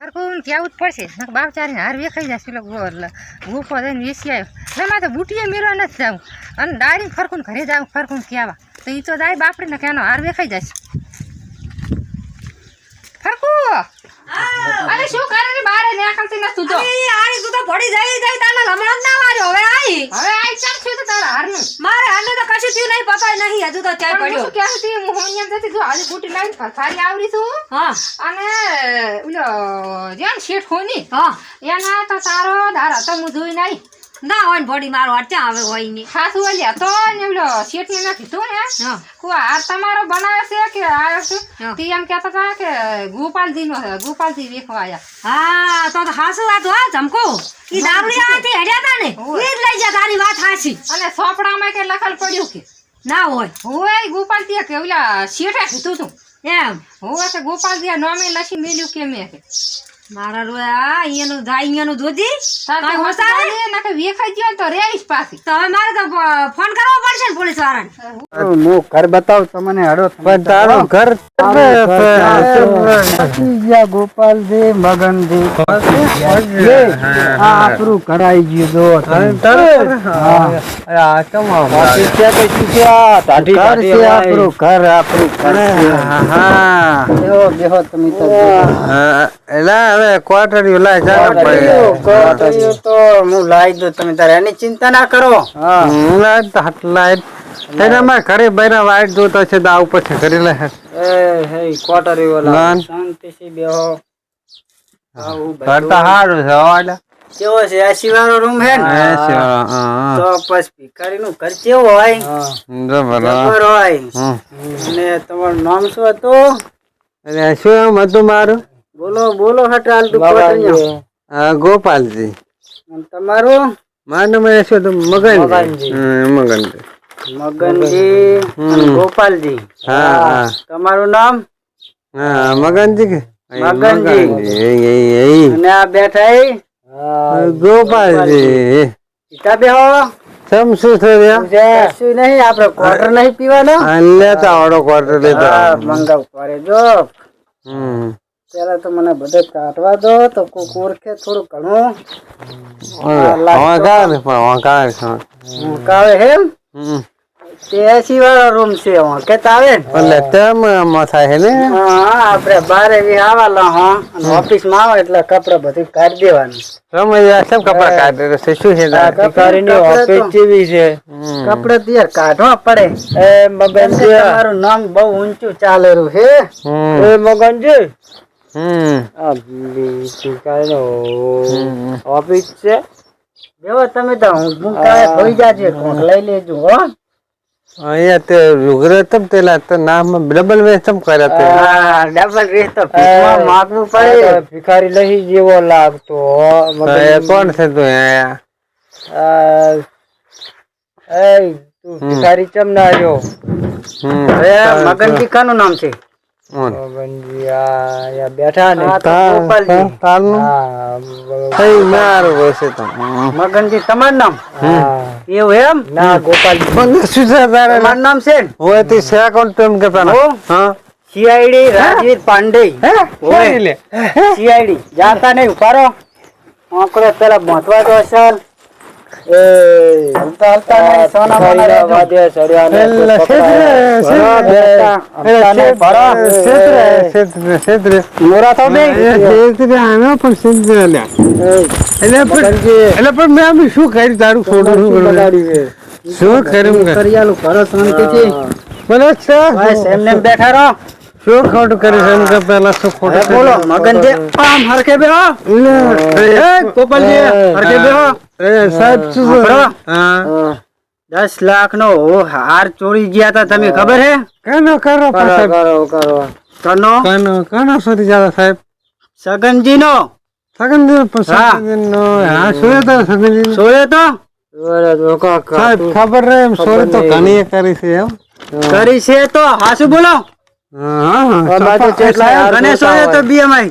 સરખું કહેવું જ પડશે. બાપ ચારીને હાર વેખાઈ જશે પેલો એટલે ગુફો થઈને વેસી આવ્યો. એટલે તો બુટીએ મેળવા નથી જવું. અને ડાયરી ફરકું ઘરે જાવ ફરકું કહેવા તો એ તો જાય બાપડીને કે એનો હાર વેખાઈ જશે ફરકું! અરે શું કરે બારે નીકળતી નથી તો ઈ તું તો પડી જાય જાય તાને હમણાં ના માર્યો હવે આઈ. હવે આ ચાલ છું તો તારા હારનું? થયું નહીં પતાય નહીં. હજુ તો હું પડ્યો. શું કહેતી? હતી, હું અહીંયા જતી છું. આજે બુટી લાવીને ફરી આવરી છું. હા. અને ઓલો જ્યાં શેઠ હોની હા. એના તો તારો દારા તો હું જોઈ નહીં. ના હોય ને પડી મારો અટ્યા આવે હોય ને સાસુ અલ્યા તો ને ઓલો શેઠ ને તું ને? કુ આ તમારો બનાવે છે કે આવ્યો છે. તે એમ કહેતા હતા કે ગોપાલજી નો ગોપાલજી વેખવા આવ્યા હા તો સાસુ વાત હા. જમકો ઈ દાબડી આથી હેડ્યા તા ને. ઈ જ લઈ જા તારી વાત હાસી અને સોપડામાં કે લખલ પડ્યું કે? ના હોય. હોય ગોપાલજી કે ઓલા શેઠે કીધું તું. એમ. હોય કે ગોપાલજી આ નોમે લખી મેલ્યું કે મેં મારા રોયા આ અહીંયાનું જાય અહીંયાનું જોજી. તાર કાંઈ તો હોશા આવે? હોશા આવે ને કે વેખાઈ ગયો તો રેઈશ પાછી. તો હવે મારે તો ફોન કરવો પડશે ને પોલીસ વાળાને હું ઘર બતાવ તમને હડો પણ તારો ઘર ગયા ગોપાલજી મગનજી. આ આપણું કરાઈ ગયું જો આ બાકી આપણું ઘર આપણું ઘર. હા બેહો બેહો તમે તો એલા હવે ક્વાર્ટર લાઈ ચાલો પડે. કોટરીઓ તો હું લાઈ દઉં તમે તારે એની ચિંતા ના કરો. હા. લાઈ તેના માં ઘરે બૈરા વાઈટ છે તો આવું પછી કરી લે એ હે લાવો. નાન. શાંતિથી બેહો. ઘર સારું છે વાડા કેવો છે એસી વાળો રૂમ હે ને તો પછી ભિખારીનું ઘર કેવું હોય? જબર હોય. અને તમારું નામ શું હતું? શું એમ હતું મારું? બોલો બોલો હટાલ હા. ગોપાલજી. તમારું? મારું નામ શું હતું મગનજી. મગનજી. મગનજી. ગોપાલજી. હા હા તમારું નામ? હા મગનજી કે? મગનજી. અને આ બેઠા? ગોપાલજી. પિતા બેહો. સમ શું થયું શું નહીં આપણે ક્વાર્ટર નહીં પીવાનો? લેતા આવડો ક્વાર્ટર લેતા મંગાવ કરે જો. હમ. પેલા તો મને બધે કાઢવા દો તો કોક ઓળખે થોડું ઘણું. વાંકાળે પણ વાંકા છે કાવે હેમ. હમ. વાળો રૂમ છે વાંકેત આવે એટલે તેમ થાય ને? હા આપણે બારે આવાલા હા. અને ઓફિસમાં આવે એટલે કપડા બધું કાઢી દેવાનું. સમજ કેમ કપડા કાઢે તો છે? શું છે ઓફિસ જેવી છે. હમ. તૈયાર કાઢવા પડે. એ મગનજી. તમારું નામ બહુ ઊંચું ચાલેલું હે હમ. એ મગનજી ઓફિસ છે? બેવો તમે તો હું હું કાલે જાજે લઈ લેજો હો. અહીંયા તે રૂગરે તમ તેલા તો નામ ડબલ વે તમ કર્યા તે. આ ડબલ માગવું પડે. ભિખારી જેવો લાગતો કોણ છે તું? એ તું ભિખારી ચમ ના હમ. મગન મગનજી નું નામ છે. બેઠા ને. મગનજી તમારું નામ? એવું એમ? ના ગોપાલજી. પણ શું તમારું નામ છે હોય તે છે કોણ તેમ કે પેલા હો? સીઆઈડી રાજવીર પાંડે. સીઆઈડી જાતા નહીં ઉપારો આંકડે પેલા મહત્વ તો આનો પણ છેતરે લ્યા. એટલે પણ એટલે પણ મેં આમ શું કર્યું તારું છોડું શું કર્યું? શું કર્યું મેં? કરિયાલું ભરો શાંતિથી બોલો છે બસ એમને એમ બેઠા રહો શું ખોટું કર્યું છે એમ કે પહેલા શું ખોટું હવે બોલો મગનજી આમ હરખે બેહો કર્યું? એ ગોપાલજી હરખે બેહો એ સાહેબ શું છે? બરો. હા. દસ લાખ નો હાર ચોરી ગયા હતા તમે ખબર હે? કનો કરો કનો કાનો કાનો સુધી જતા સાહેબ? સગનજી નો સગનજી પણ હા. સગનજીનો હા સોયો તો સગનજી? સોયો તો? સાહેબ ખબર રે એમ સોરે તો ઘણી કરી છે એમ. કરી છે તો? હાસુ બોલો? હા હા ચપ્પા- અને સોયે તો બીએમઆઈ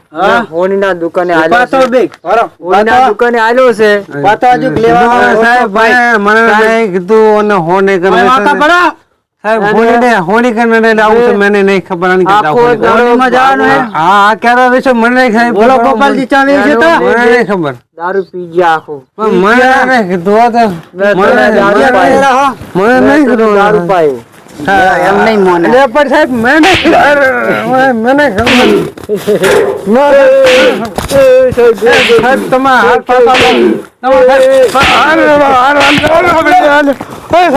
હોનીના દુકાને આલો છે. બેગ. હોનીના દુકાને આલો છે. પાતા જો લેવા સાહેબ ભાઈ મને કીધું અને હોને કરે માતા બરા સાહેબ હોની ને. હોની કરીને લાવું તો મને નહીં ખબર આની દારૂ પી ગયા આખો. મને કીધું મને નહીં કીધું દારૂ પાયો. એમ નહીં મોને. લે પણ સાહેબ મને મને સાહેબ તમારા હાથ પાતા તમારે સાહેબ